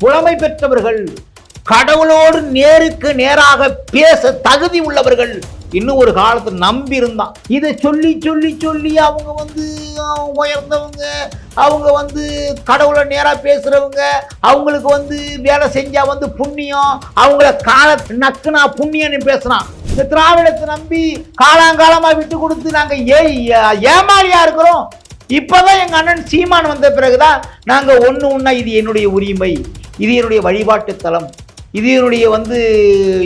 புலமை பெற்றவர்கள் கடவுளோடு நேருக்கு நேராக பேச தகுதி உள்ளவர்கள் இன்னும் ஒரு காலத்தை நம்பி இருந்தான் இதை சொல்லி சொல்லி சொல்லி அவங்க வந்து உயர்ந்தவங்க அவங்க வந்து கடவுளை நேராக பேசுகிறவங்க அவங்களுக்கு வந்து வேலை செஞ்சால் வந்து புண்ணியம் அவங்கள கால நக்குனா புண்ணியம்னு பேசுனான். இந்த திராவிடத்தை நம்பி காலாங்காலமாக விட்டு கொடுத்து நாங்கள் ஏ ஏமாளியாக இருக்கிறோம். இப்பதான் எங்கள் அண்ணன் சீமான் வந்த பிறகுதான் நாங்கள் ஒன்று ஒன்றா இது என்னுடைய உரிமை. இது என்னுடைய வழிபாட்டு தலம். இது என்னுடைய வந்து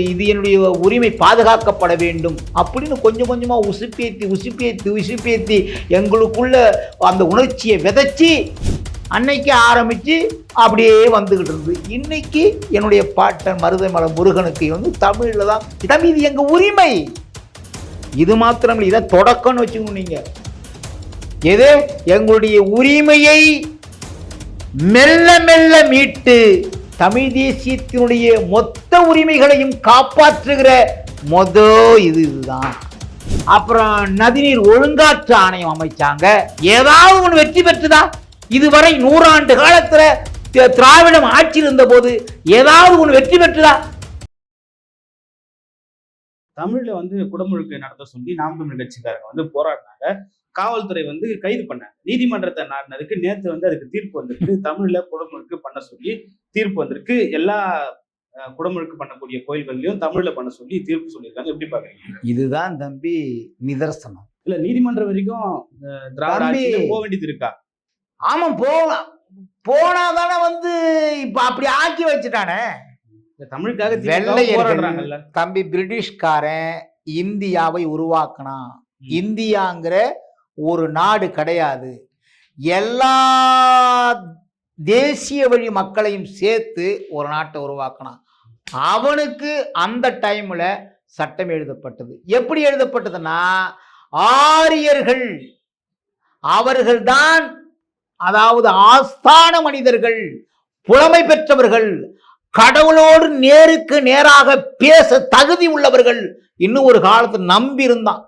இது என்னுடைய உரிமை பாதுகாக்கப்பட வேண்டும் அப்படின்னு கொஞ்சம் கொஞ்சமாக உசுப்பேத்தி உசுப்பேத்தி உசுப்பேத்தி எங்களுக்குள்ள அந்த உணர்ச்சியை விதைச்சி அன்னைக்கு ஆரம்பித்து அப்படியே வந்துக்கிட்டு இருந்து இன்னைக்கு என்னுடைய பாட்டன் மருதமலை முருகனுக்கு வந்து தமிழில் தான் இடம் இது எங்கள் உரிமை? இது மாத்திரம் இல்லை இதை தொடக்கம்னு வச்சுக்கணும் நீங்கள் எது? எங்களுடைய உரிமையை மெல்ல மெல்ல மீட்டு தமிழ் தேசியத்தினுடைய மொத்த உரிமைகளையும் காப்பாற்றுகிற மொத இது இதுதான். அப்புறம் நதிநீர் ஒழுங்காற்று ஆணையம் அமைச்சாங்க. ஏதாவது ஒன்று வெற்றி பெற்றுதா? இதுவரை நூறாண்டு காலத்தில் திராவிடம் ஆட்சியில் இருந்த போது ஏதாவது ஒன்று வெற்றி பெற்றுதா? தமிழ்ல வந்து குடமுழுக்கு நடத்த சொல்லி நாம் தமிழ் கட்சிக்காரங்க வந்து போராடினாங்க. காவல்துறை வந்து கைது பண்ணாங்க. நீதிமன்றத்தை நாடினதுக்கு நேத்து வந்து அதுக்கு தீர்ப்பு வந்திருக்கு. தமிழ்ல குடமுழுக்கு பண்ண சொல்லி தீர்ப்பு வந்திருக்கு. எல்லா குடமுழுக்கு பண்ணக்கூடிய கோயில்கள்லயும் தமிழ்ல பண்ண சொல்லி தீர்ப்பு சொல்லியிருக்காங்க. எப்படி பாக்குறீங்க? இதுதான் தம்பி நிதர்சனம். இல்ல நீதிமன்றம் வரைக்கும் திராவிட போக வேண்டியது இருக்கா? ஆமா போகலாம். போனா தானே வந்து இப்ப அப்படி ஆக்கி வச்சுட்டானே. தமிழுக்காக வெள்ளையர்கள் தம்பி பிரிட்டிஷ்காரன் இந்தியாவை உருவாக்கினான். இந்தியாங்கிற ஒரு நாடு கிடையாது. எல்லா தேசிய வழி மக்களையும் சேர்த்து ஒரு நாட்டை உருவாக்கினான் அவனுக்கு அந்த டைம்ல சட்டம் எழுதப்பட்டது. எப்படி எழுதப்பட்டதுன்னா ஆரியர்கள் அவர்கள்தான் அதாவது ஆஸ்தான மனிதர்கள் புலமை பெற்றவர்கள் கடவுளோடு நேருக்கு நேராக பேச தகுதி உள்ளவர்கள் இன்னும் ஒரு காலத்தை நம்பி இருந்தான்.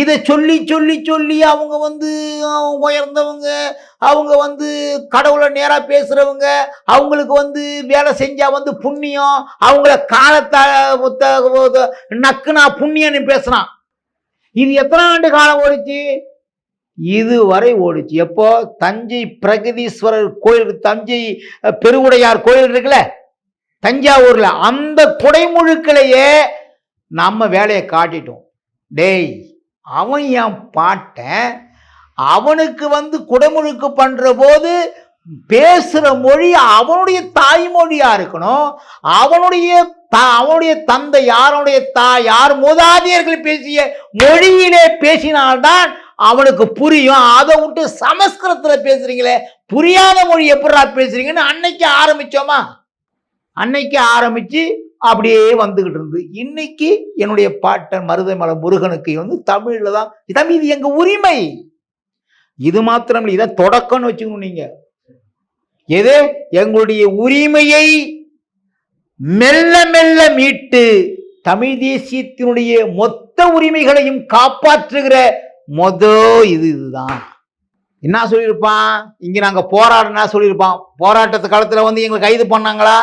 இதை சொல்லி சொல்லி சொல்லி அவங்க வந்து உயர்ந்தவங்க அவங்க வந்து கடவுளை நேராக பேசுறவங்க அவங்களுக்கு வந்து வேலை செஞ்சா வந்து புண்ணியம் அவங்கள காலத்தை நக்குனா புண்ணியம்னு பேசுனான். இது எத்தனை ஆண்டு காலம் ஓடிச்சு? இதுவரை ஓடிச்சு. எப்போ? தஞ்சை பிரகதீஸ்வரர் கோயில் தஞ்சை பெருவுடையார் கோயில் இருக்குல்ல? தஞ்சாவூர்ல. அந்த குடைமுழுக்களையே நம்ம வேலையை காட்டிட்டோம். டேய் அவன் என் பாட்டன் அவனுக்கு வந்து குடமுழுக்கு பண்ற போது பேசுற மொழி அவனுடைய தாய்மொழியா இருக்கணும். அவனுடைய த- அவனுடைய தந்தை யாருடைய தாய் யார் மூதாதையர்கள் பேசிய மொழியிலே பேசினால்தான் அவனுக்கு புரியும். அதை விட்டு சமஸ்கிருதத்தில் பேசுறீங்களே புரியாத மொழி எப்படா பேசுறீங்கன்னு அன்னைக்கு ஆரம்பிச்சோமா? அன்னைக்கு ஆரம்பிச்சு அப்படியே வந்துகிட்டு இருந்து இன்னைக்கு என்னுடைய பாட்டன் மருதமலை முருகனுக்கு வந்து தமிழில் தான் தம்பி இது எங்கள் உரிமை. இது மாத்திரம் இல்லை இதை தொடக்கம்னு வச்சுக்கணும் நீங்க. எது? எங்களுடைய உரிமையை மெல்ல மெல்ல மீட்டு தமிழ் தேசியத்தினுடைய மொத்த உரிமைகளையும் காப்பாற்றுகிற மொத இது இதுதான். என்ன சொல்லியிருப்பான்? இங்கே நாங்கள் போராடினா சொல்லியிருப்பான்? போராட்டத்து காலத்தில் வந்து எங்களை கைது பண்ணாங்களா?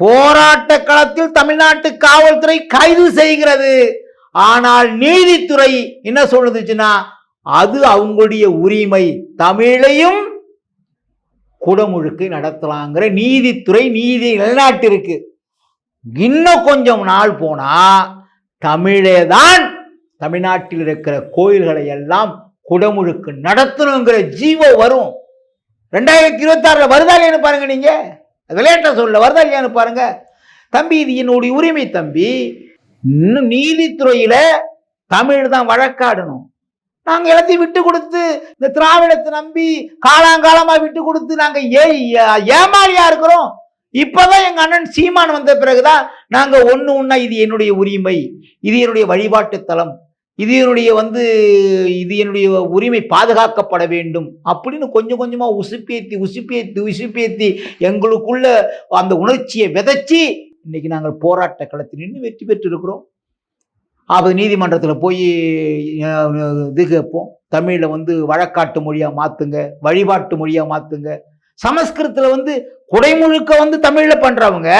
போராட்ட களத்தில் தமிழ்நாட்டு காவல்துறை கைது செய்கிறது. ஆனால் நீதித்துறை என்ன சொல்லுதுச்சுன்னா அது அவங்களுடைய உரிமை. தமிழையும் குடமுழுக்கை நடத்தலாங்கிற நீதித்துறை நீதி நிலைநாட்டிருக்கு. இன்னும் கொஞ்சம் நாள் போனா தமிழே தான் தமிழ்நாட்டில் இருக்கிற கோயில்களை எல்லாம் குடமுழுக்கு நடத்தணுங்கிற ஜீவோ வரும். ரெண்டாயிரத்தி இருபத்தி ஆறுல வருதா இல்லையான்னு பாருங்க நீங்க. விளையாட்ட சொல்ல வருதா இல்லையான்னு பாருங்க. தம்பி இது என்னுடைய உரிமை தம்பி. இன்னும் நீதித்துறையில தமிழ் தான் வழக்காடணும். நாங்கள் எல்லாத்தையும் விட்டு கொடுத்து இந்த திராவிடத்தை நம்பி காலாங்காலமாக விட்டு கொடுத்து நாங்கள் ஏ ஏமாளியா இருக்கிறோம். இப்போதான் எங்கள் அண்ணன் சீமான் வந்த பிறகுதான் நாங்கள் ஒன்று ஒன்றா இது என்னுடைய உரிமை இது என்னுடைய வழிபாட்டு தலம். இது என்னுடைய வந்து இது என்னுடைய உரிமை பாதுகாக்கப்பட வேண்டும் அப்படின்னு கொஞ்சம் கொஞ்சமாக உசுப்பேத்தி உசுப்பேத்தி உசுப்பேத்தி எங்களுக்குள்ள அந்த உணர்ச்சியை விதைச்சி இன்னைக்கு நாங்கள் போராட்ட களத்தில் நின்று வெற்றி பெற்றிருக்கிறோம். அப்போ நீதிமன்றத்தில் போய் இது கேட்போம். தமிழில் வந்து வழக்காட்டு மொழியாக மாற்றுங்க வழிபாட்டு மொழியாக மாற்றுங்க சமஸ்கிருதத்தில் வந்து குடைமுழுக்க வந்து தமிழில் பண்ணுறவங்க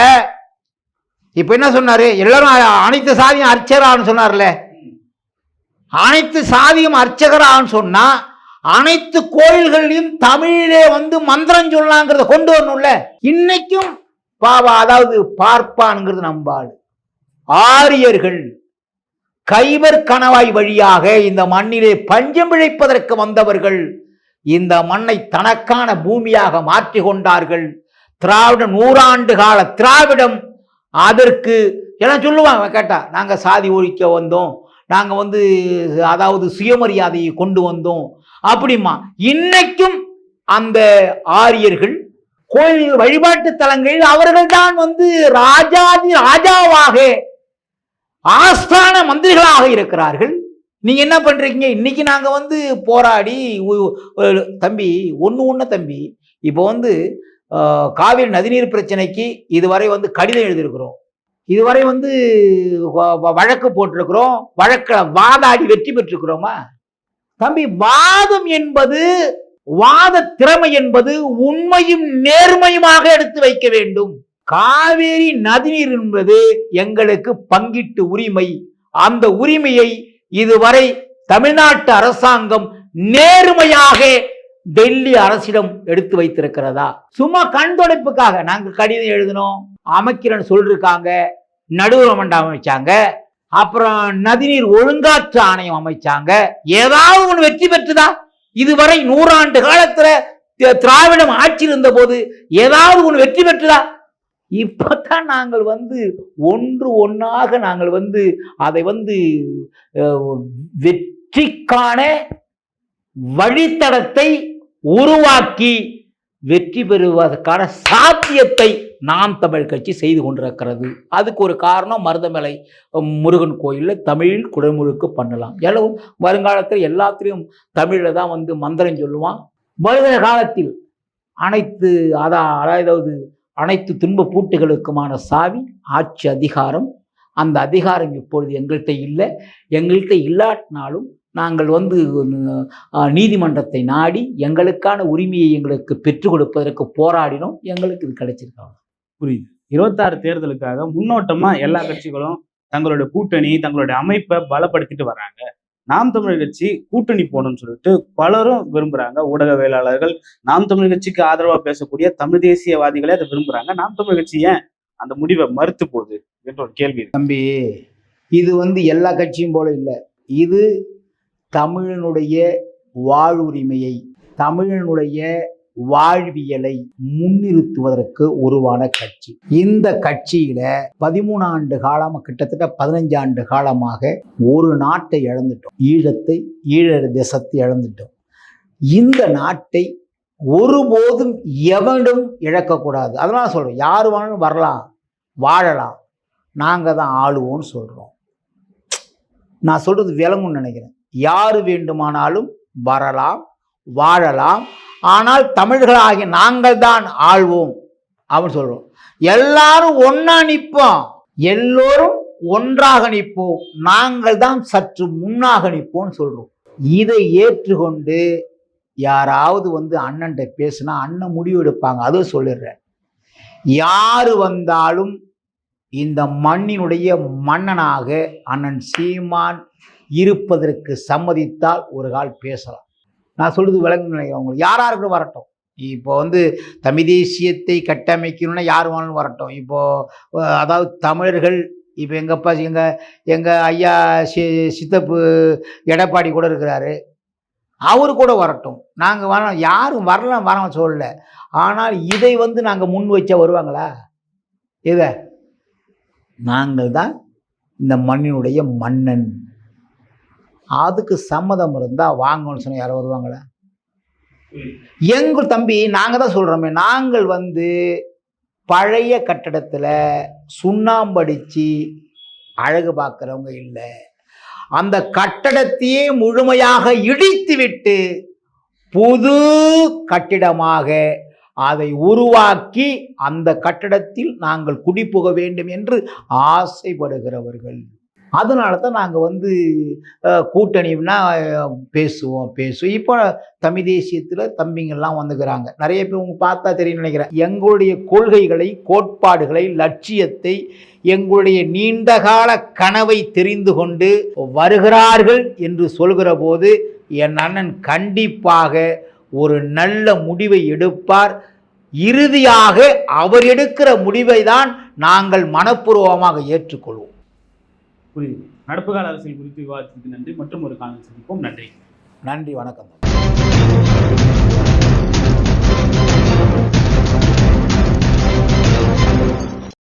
இப்போ என்ன சொன்னார்? எல்லாரும் அனைத்து சாதியும் அர்ச்சரான்னு சொன்னார்ல. அனைத்து சாதியும் அர்ச்சகரான்னு சொன்னா அனைத்து கோயில்களையும் தமிழிலே வந்து மந்திரம் சொல்லலாங்கிறத கொண்டு வரணும்ல? இன்னைக்கும் பாவா அதாவது பார்ப்பான்ங்கிறது நம்பாள் ஆரியர்கள் கைவர் கணவாய் வழியாக இந்த மண்ணிலே பஞ்சம் பிழைப்பதற்கு வந்தவர்கள் இந்த மண்ணை தனக்கான பூமியாக மாற்றி கொண்டார்கள். திராவிட நூறாண்டு கால திராவிடம் அதற்கு எல்லாம் சொல்லுவாங்க கேட்டா. நாங்க சாதி ஒழிக்க வந்தோம். நாங்கள் வந்து அதாவது சுயமரியாதையை கொண்டு வந்தோம். அப்படிமா இன்னைக்கும் அந்த ஆரியர்கள் கோயில் வழிபாட்டு தலங்களில் அவர்கள்தான் வந்து ராஜாதி ராஜாவாக ஆஸ்தான மந்திரிகளாக இருக்கிறார்கள். நீங்க என்ன பண்றீங்க? இன்னைக்கு நாங்க வந்து போராடி தம்பி ஒன்று ஒன்று தம்பி இப்போ வந்து காவிரி நதிநீர் பிரச்சனைக்கு இதுவரை வந்து கடிதம் எழுதியிருக்கிறோம். இதுவரை வந்து வழக்கு போட்டிருக்கிறோம். வழக்கில் வாதாடி வெற்றி பெற்றிருக்கிறோமா? தம்பி வாதம் என்பது வாத திறமை என்பது உண்மையும் நேர்மையுமாக எடுத்து வைக்க வேண்டும். காவேரி நதிநீர் என்பது எங்களுக்கு பங்கிட்டு உரிமை. அந்த உரிமையை இதுவரை தமிழ்நாட்டு அரசாங்கம் நேர்மையாக டெல்லி அரசிடம் எடுத்து வைத்திருக்கிறதா? சும்மா கண் தொடைப்புக்காக நாங்கள் கடிதம் எழுதினோம். அமைக்கிறேன்னு சொல்லிருக்காங்க நடுவர் மண்டபம் அமைச்சாங்க அப்புறம் நதிநீர் ஒழுங்காற்று ஆணையம் அமைச்சாங்க. ஏதாவது ஒன்று வெற்றி பெற்றுதா? இதுவரை நூறாண்டு காலத்துல திராவிடம் ஆட்சியில் இருந்த போது ஏதாவது ஒன்று வெற்றி பெற்றுதா? இப்பதான் நாங்கள் வந்து ஒன்று ஒன்றாக நாங்கள் வந்து அதை வந்து வெற்றிக்கான வழித்தடத்தை உருவாக்கி வெற்றி பெறுவதற்கான சாத்தியத்தை நாம் தமிழ் கட்சி செய்து கொண்டிருக்கிறது. அதுக்கு ஒரு காரணம் மருதமலை முருகன் கோயிலில் தமிழில் குடமுழுக்கு பண்ணலாம். எல்லாம் வருங்காலத்தில் எல்லாத்திலையும் தமிழில் தான் வந்து மந்திரம் சொல்லுவான். வருகிற காலத்தில் அனைத்து அதான் அதாவது அனைத்து துன்ப பூட்டுகளுக்குமான சாவி ஆட்சி அதிகாரம். அந்த அதிகாரம் இப்பொழுது எங்கள்கிட்ட இல்லை. எங்கள்கிட்ட இல்லாட்டினாலும் நாங்கள் வந்து நீதிமன்றத்தை நாடி எங்களுக்கான உரிமையை எங்களுக்கு பெற்றுக் கொடுப்பதற்கு போராடினோம். எங்களுக்கு இது கிடைச்சிருக்காங்க புரியுது. இருபத்தாறு தேர்தலுக்காக முன்னோட்டமா எல்லா கட்சிகளும் தங்களுடைய கூட்டணி தங்களுடைய அமைப்பை பலப்படுத்திட்டு வராங்க. நாம் தமிழர் கட்சி கூட்டணி போகணும்னு சொல்லிட்டு பலரும் விரும்புறாங்க. ஊடகவியலாளர்கள் நாம் தமிழர் கட்சிக்கு ஆதரவா பேசக்கூடிய தமிழ் தேசியவாதிகளே அதை விரும்புறாங்க. நாம் தமிழர் கட்சி ஏன் அந்த முடிவை மறுத்து போகுது? என்ற ஒரு கேள்வி. தம்பி இது வந்து எல்லா கட்சியும் போல இல்லை. இது தமிழனுடைய வாழ்வுரிமையை தமிழனுடைய வாழ்வியலை முன்னிறுத்துவதற்கு உருவான கட்சி. இந்த கட்சியில பதிமூணு ஆண்டு காலம் கிட்டத்தட்ட பதினஞ்சு ஆண்டு காலமாக ஒரு நாட்டை இழந்துட்டோம். ஈழத்தை ஈழ தேசத்தை இழந்துட்டோம். இந்த நாட்டை ஒருபோதும் எவனும் இழக்கக்கூடாது. அதனால சொல்றேன் யார் வேணாலும் வரலாம் வாழலாம். நாங்கள் தான் ஆளுவோம்னு சொல்கிறோம் நான் சொல்றது விளங்கும்னு நினைக்கிறேன். யார் வேண்டுமானாலும் வரலாம் வாழலாம். ஆனால் தமிழர்களாகிய நாங்கள் தான் ஆழ்வோம் அப்படின்னு சொல்றோம். எல்லாரும் ஒன்றா நிற்போம். எல்லோரும் ஒன்றாக நிற்போம். நாங்கள் தான் சற்று முன்னாக நிற்போம்னு சொல்றோம். இதை ஏற்றுக்கொண்டு யாராவது வந்து அண்ணன்ட்ட பேசுனா அண்ணன் முடிவு எடுப்பாங்க. அதுவும் சொல்லிடுறேன். யாரு வந்தாலும் இந்த மண்ணினுடைய மன்னனாக அண்ணன் சீமான் இருப்பதற்கு சம்மதித்தால் ஒரு கால் பேசலாம். நான் சொல்கிறது விளங்கு நினைக்கிறேன் உங்களுக்கு. யாரா இருக்கட்டும் வரட்டும். இப்போ வந்து தமிழ் தேசியத்தை கட்டமைக்கணும்னா யார் வேணாலும் வரட்டும். இப்போது அதாவது தமிழர்கள் இப்போ எங்கப்பா எங்கள் எங்கள் ஐயா சி சித்தப்பு எடப்பாடி கூட இருக்கிறாரு. அவரு கூட வரட்டும். நாங்கள் வர யாரும் வரலாம் வர சொல்லல. ஆனால் இதை வந்து நாங்கள் முன் வச்சா வருவாங்களா? இதை நாங்கள் தான் இந்த மண்ணினுடைய மன்னன். அதுக்கு சம்மதம் இருந்தால் வாங்கன்னு சொன்னால் யாரும் வருவாங்களா? எங்கள் தம்பி நாங்கள் தான் சொல்கிறோமே நாங்கள் வந்து பழைய கட்டடத்தில் சுண்ணாம்படிச்சு அழகு பார்க்குறவங்க இல்லை. அந்த கட்டடத்தையே முழுமையாக இடித்து விட்டு புது கட்டிடமாக அதை உருவாக்கி அந்த கட்டடத்தில் நாங்கள் குடிபுக வேண்டும் என்று ஆசைப்படுகிறவர்கள். அதனால தான் நாங்கள் வந்து கூட்டணினா பேசுவோம் பேசுவோம். இப்போ தமிழ் தேசியத்தில் தம்பிங்கள்லாம் வந்துக்கிறாங்க. நிறைய பேர் உங்க பார்த்தா தெரியும் நினைக்கிறேன். எங்களுடைய கொள்கைகளை கோட்பாடுகளை லட்சியத்தை எங்களுடைய நீண்டகால கனவை தெரிந்து கொண்டு வருகிறார்கள் என்று சொல்கிற போது என் அண்ணன் கண்டிப்பாக ஒரு நல்ல முடிவை எடுப்பார். இறுதியாக அவர் எடுக்கிற முடிவை தான் நாங்கள் மனப்பூர்வமாக ஏற்றுக்கொள்வோம். புரியுது நடப்பு கால அரசியல் குறித்து விவாதத்திற்கு நன்றி. மற்றும் ஒரு காலம் சந்திப்போம். நன்றி. நன்றி. வணக்கம்.